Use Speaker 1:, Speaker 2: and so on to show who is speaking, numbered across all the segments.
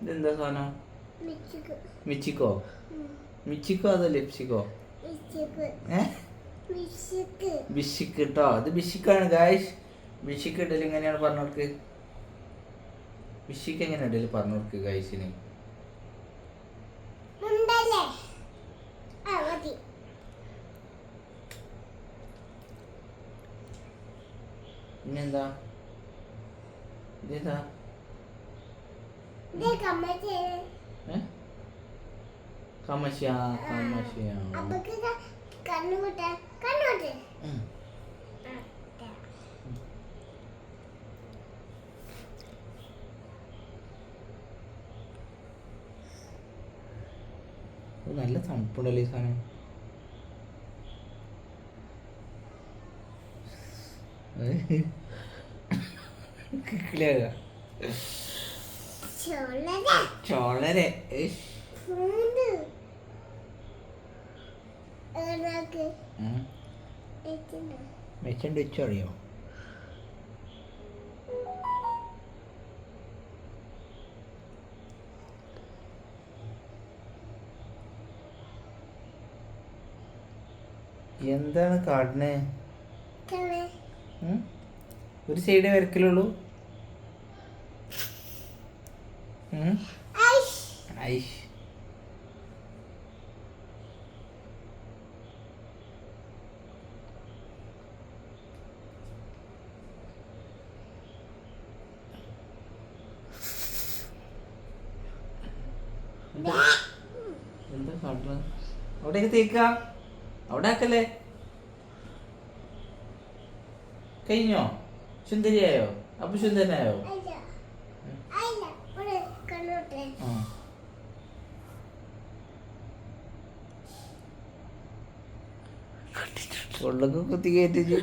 Speaker 1: ഇതെന്താ സാധനം?
Speaker 2: മിച്ചിക്ക്
Speaker 1: മിച്ചിക്കോ അതോ ലിപ്സിക്കോ? ബിഷിക്ക് കേട്ടോ അത് ബിഷിക്കാണ് ഗായ്സ് ബിഷിക്ക് ഇടൽ എങ്ങനെയാണ് പറഞ്ഞോർക്ക് ബിഷിക്ക് എങ്ങനെ ഇടൽ പറഞ്ഞോർക്ക് ഗായ്സിന് പിന്നെന്താ
Speaker 2: ഇത്
Speaker 1: ഏ കമശിയ കമശിയ
Speaker 2: കണ്ണുകൂട്ട.
Speaker 1: ഇത് നല്ല തണുപ്പുണ്ടല്ലോ ഈ സാധനം. കിക്കിളിയാക
Speaker 2: ചോളര.
Speaker 1: ചോളരെ. മെച്ചണ്ട് വെച്ചോ എന്താണ് കാടിനെ ഒരു സൈഡേ വരക്കലുള്ളൂ
Speaker 2: ഐഷ്.
Speaker 1: എന്താ കാട്ടണ അവിടേക്ക് തേക്ക? അവിടെ ആക്കല്ലേ? കഴിഞ്ഞോ? സുന്ദരിയായോ? അപ്പൊ സുന്ദരനായോ? ഉള്ളൊക്കെ കുത്തി കയറ്റിച്ച്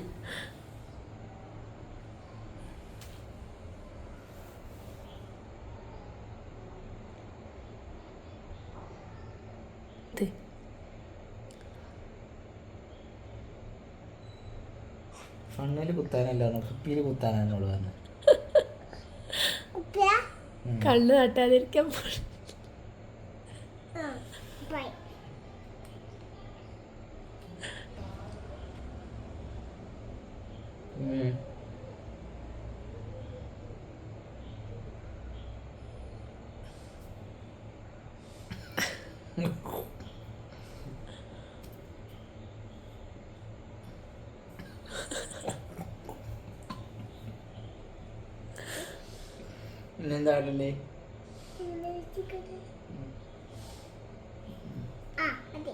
Speaker 1: കണ്ണിൽ കുത്താനല്ലാന്ന് കുപ്പിയിൽ കുത്താനാണ് പറഞ്ഞത്. പോലും
Speaker 3: കണ്ണ് തട്ടാതിരിക്കാൻ പാടില്ല.
Speaker 1: പിന്നെന്താ ആടണ്ടേ
Speaker 2: പുഷിന്തനായോ വെച്ചിട്ട് ആ അതെ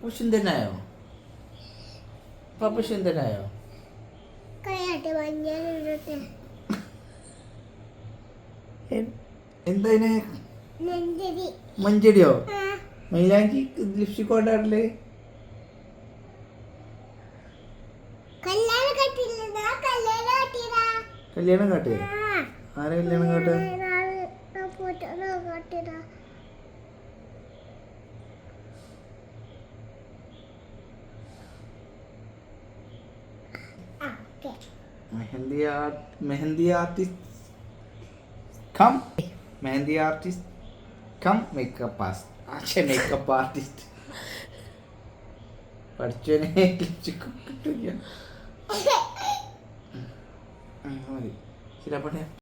Speaker 1: പുഷുന്തനായോ പപ്പ സുന്ദരനായോ
Speaker 2: കയ്യാട്ടെ മഞ്ഞളിടട്ടെ
Speaker 1: എന്താ ഇതിന്
Speaker 2: നെഞ്ചരി
Speaker 1: മഞ്ചടിയോ മൈലാഞ്ചി ലിപ്സ്റ്റിക് കൊണ്ടാറില്ലേ
Speaker 2: കല്യാണം
Speaker 1: കാട്ടിയോ ആരെ കല്യാണം കാട്ടുക mehndi mehndi artist cum. Mehndi artist cum makeup artist makeup artist പഠിച്ചവനെ കിട്ടില്ല മതി. ശരി അപ്പോട്ടെ